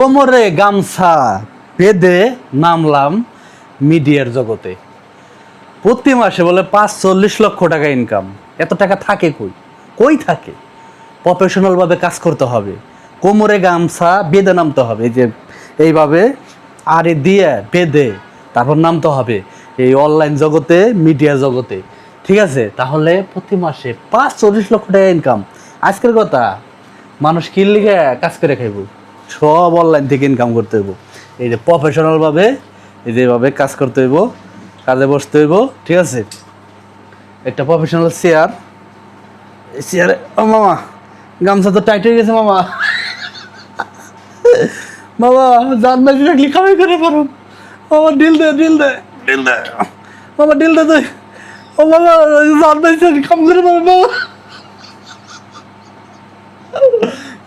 কোমরে গামছা বেঁধে নামলাম মিডিয়ার জগতে। প্রতি মাসে বলে পাঁচ চল্লিশ লক্ষ টাকা ইনকাম এত টাকা থাকে কই? কই থাকে? প্রফেশনালভাবে কাজ করতে হবে। কোমরে গামছা বেঁধে নামতে হবে। যে এইভাবে আর দিয়ে বেঁধে তারপর নামতে হবে। এই অনলাইন জগতে মিডিয়া জগতে। ঠিক আছে? তাহলে প্রতি মাসে পাঁচ চল্লিশ লক্ষ টাকা ইনকাম আজকের কথা, মানুষ কি লিগে কাজ করে খাইব? সব অনলাইন থেকে ইনকাম করতে হইব। এই যে প্রফেশনালভাবে এই যে এভাবে কাজ করতে হইব কাজে বসতে হইব ঠিক আছে? একটা প্রফেশনাল চেয়ার এই চেয়ারে ও মামা গামছা তো টাইট হয়ে গেছে মামা। বাবা জান বেশি রাখলি কামাই করে পারো মামা ডিল দে ডিল দে। ডিল দে। মামা ডিল দে তুই। ও বাবা জান বেশি রাখলি কাম করে পারো বাবা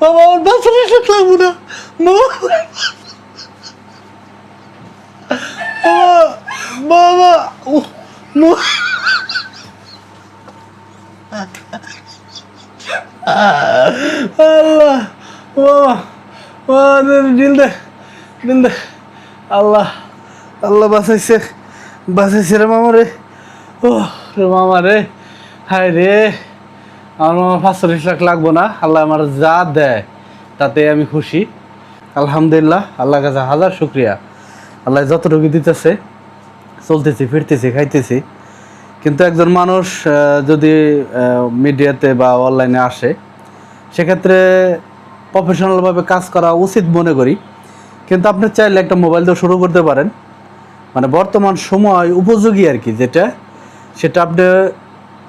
বাবা আমার বাচ্চা বেশি লাগবো না বাবা বাবা উহ, মু- আল্লাহ বাবা বাবা দিল দে দিল দে আল্লাহ আল্লাহ বাঁচাইছে বাঁচাইছে রে মামা রে ও রে মামা রে হায় রে আমার পাঁচচল্লিশ লাখ লাগবো না। আল্লাহ আমার যা দেয় তাতে আমি খুশি। আলহামদুলিল্লাহ আল্লাহ কাছে হাজার শুক্রিয়া। আল্লাহ যতটুকু দিতেছে, চলতেছি, ফিরতেছি, খাইতেছি। কিন্তু একজন মানুষ যদি মিডিয়াতে বা অনলাইনে আসে, সেক্ষেত্রে প্রফেশনালভাবে কাজ করা উচিত মনে করি। কিন্তু আপনি চাইলে একটা মোবাইল দিয়ে শুরু করতে পারেন। মানে বর্তমান সময় উপযোগী আর কি, যেটা, সেটা আপনি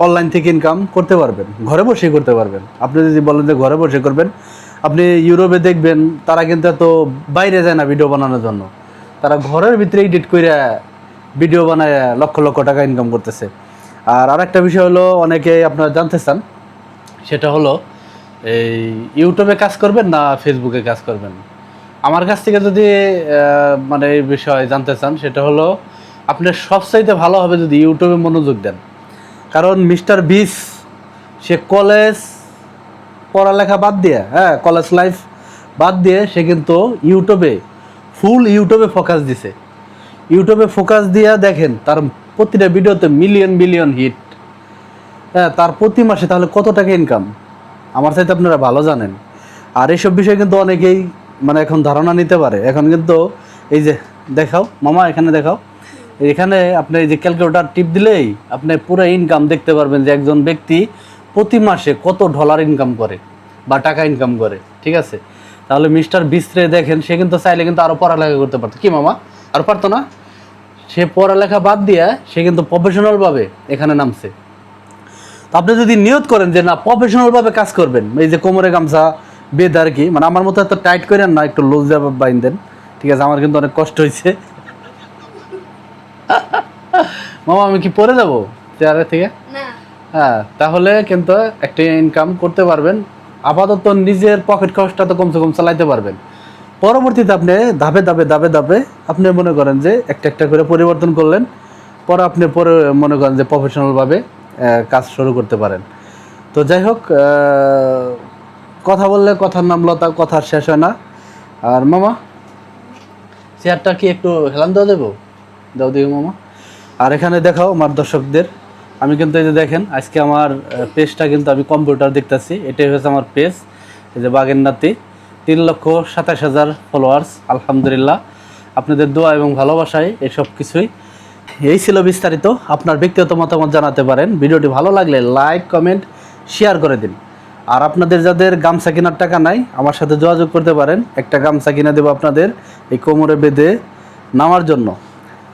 অনলাইন থেকে ইনকাম করতে পারবেন, ঘরে বসেই করতে পারবেন। আপনি যদি বলেন যে ঘরে বসে করবেন, আপনি ইউরোপে দেখবেন তারা কিন্তু এত বাইরে যায় না ভিডিও বানানোর জন্য। তারা ঘরের ভিতরে এডিট করে ভিডিও বানায় লক্ষ লক্ষ টাকা ইনকাম করতেছে। আর আরেকটা বিষয় হলো, অনেকে আপনারা জানতে চান, সেটা হলো, এই ইউটিউবে কাজ করবেন না ফেসবুকে কাজ করবেন? আমার কাছ থেকে যদি মানে এই বিষয়ে জানতে চান, সেটা হলো, আপনার সবচাইতে ভালো হবে যদি ইউটিউবে মনোযোগ দেন। কারণ মিস্টার বিস, সে কলেজ পড়ালেখা বাদ দিয়ে হ্যাঁ কলেজ লাইফ বাদ দিয়ে সে কিন্তু ইউটিউবে ফুল ইউটিউবে ফোকাস দিছে। ইউটিউবে ফোকাস দিয়া দেখেন, তার প্রতিটা ভিডিওতে মিলিয়ন মিলিয়ন হিট হ্যাঁ তার প্রতি মাসে তাহলে কত টাকা ইনকাম আমার চাইতে আপনারা ভালো জানেন। আর এইসব বিষয়ে কিন্তু অনেকেই মানে এখন ধারণা নিতে পারে। এখন কিন্তু এই যে, দেখাও, মামা, এখানে দেখাও। এখানে আপনি এই যে ক্যালকুলেটার টিপ দিলেই আপনি পুরো ইনকাম দেখতে পারবেন যে একজন ব্যক্তি প্রতি মাসে কত ডলার ইনকাম করে বা টাকা ইনকাম করে, ঠিক আছে? তাহলে মিস্টার বিস্ত্রে দেখেন, সে কিন্তু চাইলে কিন্তু আরও পড়ালেখা করতে পারতো। কি মামা? আর পারতো না? সে পড়ালেখা বাদ দিয়ে সে কিন্তু প্রফেশনালভাবে এখানে নামছে। তো আপনি যদি নিয়ত করেন যে না প্রফেশনালভাবে কাজ করবেন, এই যে কোমরে গামছা, বেদ আর কি মানে আমার মতো এত টাইট করেন না, একটু লুজ বাইন দেন ঠিক আছে? আমার কিন্তু অনেক কষ্ট হয়েছে মামা আমি কি পরে যাব চেয়ারের থেকে? হ্যাঁ তাহলে কিন্তু একটা ইনকাম করতে পারবেন। আপাতত নিজের পকেট খরচটা তো কমসে কম চালাইতে পারবেন। পরবর্তীতে আপনি ধাপে ধাপে ধাপে ধাপে আপনি মনে করেন যে একটা একটা করে পরিবর্তন করলেন। পরে আপনি পরে মনে করেন যে প্রফেশনালভাবে কাজ শুরু করতে পারেন। তো যাই হোক কথা বললে কথার নাম লতা কথার শেষ হয় না। আর মামা চেয়ারটা কি একটু হেলান দেওয়া দেবো? দাও দিও মামা। আর এখানে দেখাও আমার দর্শকদের। আমি কিন্তু এই যে দেখেন, আজকে আমার পেজটা কিন্তু আমি কম্পিউটার দেখতেছি। এটাই হচ্ছে আমার পেজ এই যে বাগের নাতি। তিন লক্ষ সাতাশ হাজার ফলোয়ার্স আলহামদুলিল্লাহ। আপনাদের দোয়া এবং ভালোবাসায় এসব কিছুই। এই ছিল বিস্তারিত। আপনার ব্যক্তিগত মতামত জানাতে পারেন। ভিডিওটি ভালো লাগলে লাইক কমেন্ট শেয়ার করে দিন। আর আপনাদের যাদের গামছা কেনার টাকা নাই, আমার সাথে যোগাযোগ করতে পারেন। একটা গামছা কিনে দেবো আপনাদের এই কোমরে বেঁধে নামার জন্য।